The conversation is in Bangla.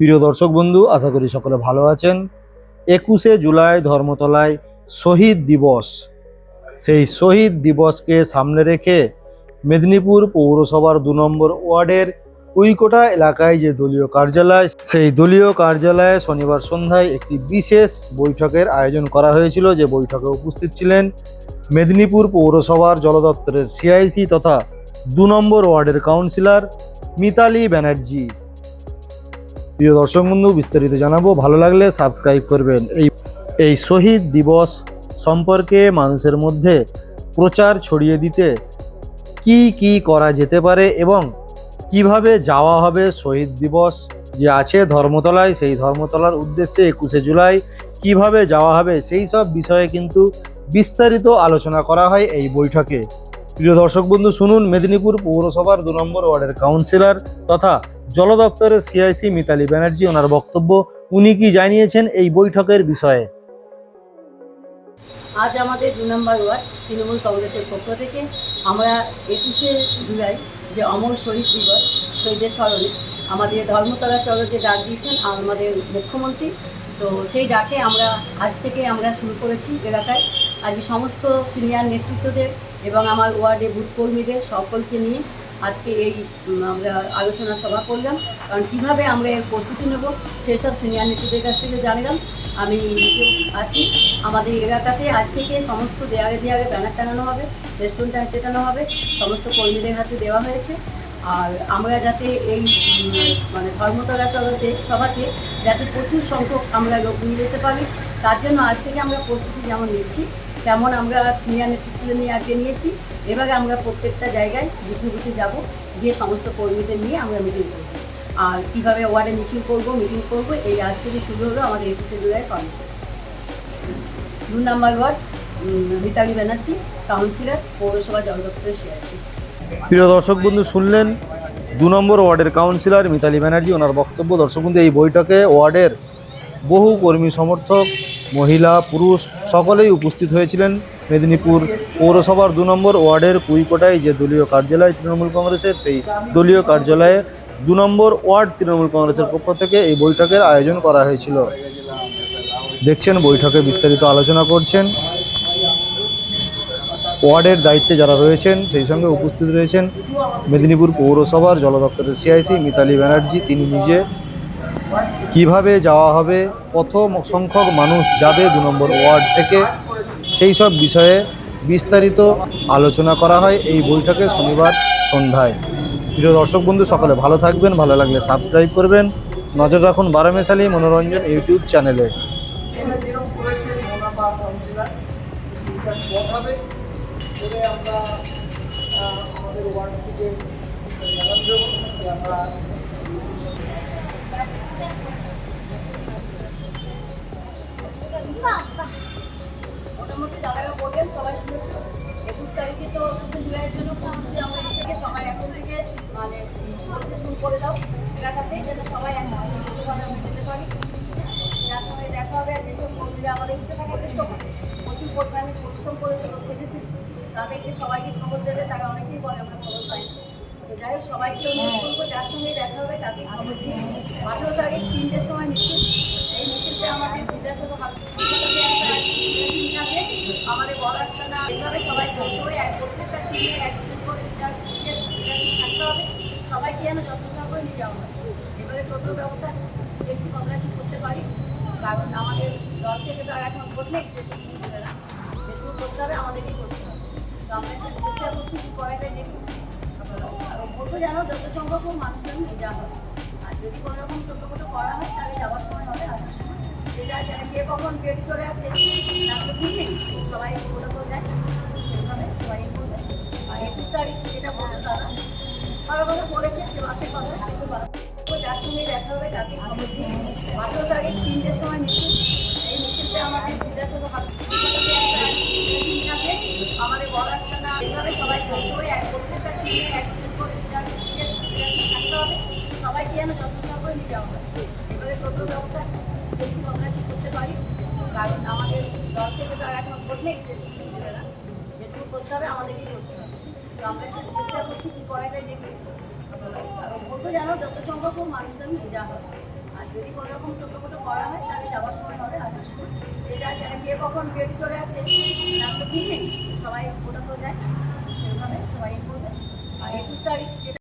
প্রিয় দর্শক বন্ধু, আশা করি সকলে ভালো আছেন। একুশে জুলাই ধর্মতলায় শহীদ দিবস। সেই শহীদ দিবসকে সামনে রেখে মেদিনীপুর পৌরসভার দু নম্বর ওয়ার্ডের উইকোটা এলাকায় যে দলীয় কার্যালয়, সেই দলীয় কার্যালয়ে শনিবার সন্ধ্যায় একটি বিশেষ বৈঠকের আয়োজন করা হয়েছিল। যে বৈঠকে উপস্থিত ছিলেন মেদিনীপুর পৌরসভার জল দপ্তরের সিআইসি তথা দু নম্বর ওয়ার্ডের কাউন্সিলর মিতালি ব্যানার্জি। প্রিয় দর্শক বন্ধু, বিস্তারিত জানাব। ভালো লাগলে সাবস্ক্রাইব করবেন। এই এই শহীদ দিবস সম্পর্কে মানুষের মধ্যে প্রচার ছড়িয়ে দিতে কি কি করা যেতে পারে এবং কীভাবে যাওয়া হবে শহীদ দিবস যে আছে ধর্মতলায়, সেই ধর্মতলার উদ্দেশ্যে একুশে জুলাই কীভাবে যাওয়া হবে, সেই সব বিষয়ে কিন্তু বিস্তারিত আলোচনা করা হয় এই বৈঠকে। প্রিয় দর্শক বন্ধু, শুনুন মেদিনীপুর পৌরসভার দু নম্বর ওয়ার্ডের কাউন্সিলর তথা জল দপ্তরের সিআইসি মিতালি ব্যানার্জি ওনার বক্তব্য উনি কি জানিয়েছেন এই বৈঠকের বিষয়ে? আজ আমাদের দু নম্বর ওয়ার্ড, তৃণমূল কংগ্রেসের পক্ষ থেকে। আমরা একুশে জুলাই যে অমর শহীদ দিবস, শহীদের স্মরণে আমাদের ধর্মতলা চলো যে ডাক দিয়েছেন আমাদের মুখ্যমন্ত্রী, তো সেই ডাকে আমরা আজ থেকে আমরা শুরু করেছি এলাকায়। আজকে সমস্ত সিনিয়র নেতৃত্বদের এবং আমার ওয়ার্ডে বুথ কর্মীদের সকলকে নিয়ে আজকে এই আমরা আলোচনা সভা করলাম। কারণ কীভাবে আমরা এর প্রস্তুতি নেব, সেসব সিনিয়র নেতৃত্বের কাছ থেকে জানলাম। আমি আছি। আমাদের এলাকাতে আজ থেকে সমস্ত দেয়ালে দেয়ালে ব্যানার টাঙানো হবে রেস্টুরেন্ট চেটানো হবে, সমস্ত কর্মীদের হাতে দেওয়া হয়েছে। আর আমরা যাতে এই মানে ধর্মতলা চলতে সভাতে যাতে প্রচুর সংখ্যক আমরা লোক নিয়ে যেতে পারি, তার জন্য আজ থেকে আমরা প্রস্তুতি যেমন নিচ্ছি তেমন আমরা সিনিয়র নেতৃত্ব নিয়ে আগে নিয়েছি এবারে আমরা প্রত্যেকটা জায়গায় বুথে বুথে যাব, গিয়ে সমস্ত কর্মীদের নিয়ে আমরা মিটিং করব। আর কীভাবে ওয়ার্ডে মিছিল করব মিটিং করব, এই আজ থেকে শুরু হলো আমাদের একুশে জুলাই কর্মসূচি দু number ward Mitali Banerjee councillor পৌরসভা জল দপ্তরের সিআইসি প্রিয় দর্শক বন্ধু, শুনলেন দু নম্বর ওয়ার্ডের কাউন্সিলর মিতালি ব্যানার্জি, ওনার বক্তব্য। দর্শক বন্ধু, এই বৈঠকে ওয়ার্ডের বহু কর্মী সমর্থক মহিলা, পুরুষ সকলেই উপস্থিত হয়েছিলেন। মেদিনীপুর পৌরসভার দু নম্বর ওয়ার্ডের কুইকোটায় যে দলীয় কার্যালয় তৃণমূল কংগ্রেসের, সেই দলীয় কার্যালয়ে দু নম্বর ওয়ার্ড তৃণমূল কংগ্রেসের পক্ষ থেকে এই বৈঠকের আয়োজন করা হয়েছিল। দেখছেন, বৈঠকে বিস্তারিত আলোচনা করছেন। ওয়ার্ডের দায়িত্বে যারা রয়েছেন, সেই সঙ্গে উপস্থিত রয়েছেন মেদিনীপুর পৌরসভার জল দপ্তরের সিআইসি মিতালি ব্যানার্জি। তিনি নিজে কীভাবে যাওয়া হবে, কত সংখ্যক মানুষ যাবে দু নম্বর ওয়ার্ড থেকে, সেই সব বিষয়ে বিস্তারিত আলোচনা করা হয় এই বৈঠকে শনিবার সন্ধ্যায়। প্রিয় দর্শক বন্ধু, সকলে ভালো থাকবেন, ভালো লাগলে সাবস্ক্রাইব করবেন। নজর রাখুন বারামেশালী মনোরঞ্জন ইউটিউব চ্যানেলে। মোটামুটি কর্মীরা আমাদের ইচ্ছে থাকে পরিশ্রম প্রচুর পরিমাণে পরিশ্রম করেছে দেখেছি তাদেরকে সবাইকে খবর দেবে, তারা অনেকেই বলে আমরা খবর পাই তো যাই হোক, সবাইকে অনুরোধ করব, যার সঙ্গে দেখা হবে তাকে খবর আঠেরো তারিখ তিনটের সময় মিছিল। এই মিছিলটা আমাদের বিদ্যাসাগর আমাদের বড় একটা এইভাবে সবাই করতে হবে এক প্রত্যেকটা টিমে এক দুজন করে থাকতে হবে। সবাইকে যেন যত সম্ভব নিয়ে যাওয়া হয়। এবারে টোটো ব্যবস্থা দেখছি আমরা কি করতে পারি। কারণ আমাদের দল থেকে তো আর এখন ভোট নেই সেটুকু বুঝবে না যেটুকু করতে হবে, আমাদেরকেই করতে হবে। তো আমরা একটু চেষ্টা করছি কি করা যায় দেখি বলতে জানো যত সম্ভব মানুষজন যাওয়া আর যদি কোনো রকম ছোটো মোটো করা হয়, তাহলে যাওয়ার সময় হবে, আসার যেটা যেটা কে কখন ট্রেন চলে আসে তার তো ঠিক নেই। সবাই ওটা করে যায় সেভাবে সবাই করবে আর একুশ তারিখ যেটা বলতো তারা তারা কথা বলেছে যে মাসের কথা যার সঙ্গে দেখা হবে, তাকে খবর আঠেরো তারিখ তিনটের সময় মিছিল সবাইকে যেন যত সম্ভব নিয়ে যাওয়া হয় এবারে টোটো ব্যবস্থা দেখছি আমরা কি করতে পারি কারণ আমাদের দল থেকে তো আর এখন ভোট নেই করতে হবে আমাদেরকেই করতে হবে তো আমরা চেষ্টা করা যায় দেখি বলতে জানো যত সম্ভব মানুষজন নিয়ে যাওয়া হবে আর যদি কোনো রকম ছোটো মোটো করা হয় তাহলে যাওয়ার সময় হবে আসার সময় এটা যারা কে কখন ট্রেন চলে আসে তার তো ঠিক সবাই ওটা তো যায়, সেভাবে সবাই করবে А рекоста